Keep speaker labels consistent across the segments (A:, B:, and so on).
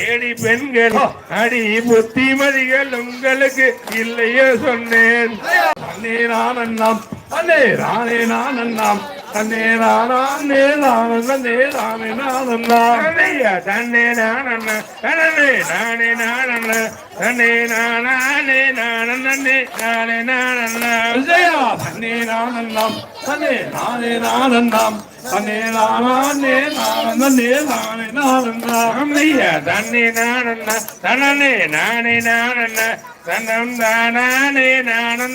A: தேடி பெண்கள் அடி புத்திமதிகள் உங்களுக்கு இல்லையே சொன்னேன். தன்னே நான் அண்ணாம் தன்னே ரானே நான் அண்ணாம் தன்னே நானே நான் தன்னே நானே நான் அண்ணாம். தன்னே நான் அண்ணா தன்னே நானே நான் அண்ணா தன்னே நானே நான் நன்னே நானே நான் அண்ணா. விஜயா. தன்னே நான் அண்ணாம் தன்னே நானே நான் தன்னே நானே நான் தன்னே நானே நான் அண்ணாம் ஐயா தன்னே நான் அண்ணா தன்னே நானே நான் அண்ணா தன்னம் தானே நானே நானே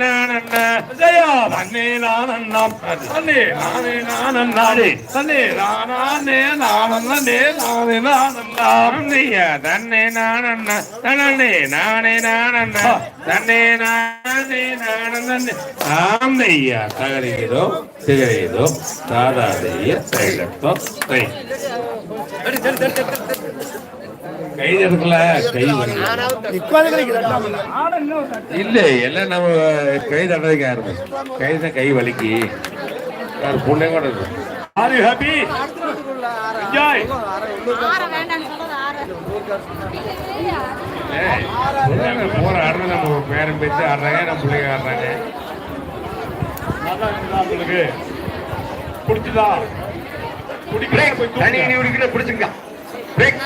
A: நானண்ணா. ஜெயா தன்னே நானண்ணாம் தன்னே நானே நானண்ணாடி தன்னே நானே நானே நானே நானண்ணாம் ஐயா தன்னே நானண்ணா தன்னே நானே நானண்ணா தன்னே நானே நானண்ணே. ஆம் ஐயா தகரிகிறோ சிகரிகிறோ தாதாதைய தைலத்தோ தை கை எடுக்கல கை வலிக்கு இல்ல எல்லாம் நம்ம கை தண்டதுக்கு யாருமே கை தான் கை வலிக்கு. யார் புண்ணே கூட இருக்கும் ஆர் யூ ஹாப்பி என்ஜாய் போற ஆடுறது நம்ம பேரம் பேச்சு ஆடுறாங்க நம்ம பிள்ளைங்க ஆடுறாங்க. உங்களுக்கு? பிடிச்சதா
B: பிரேக்
A: குடிக்கிறேன்
B: நீ பிடிச்சிருக்கா பிரேக்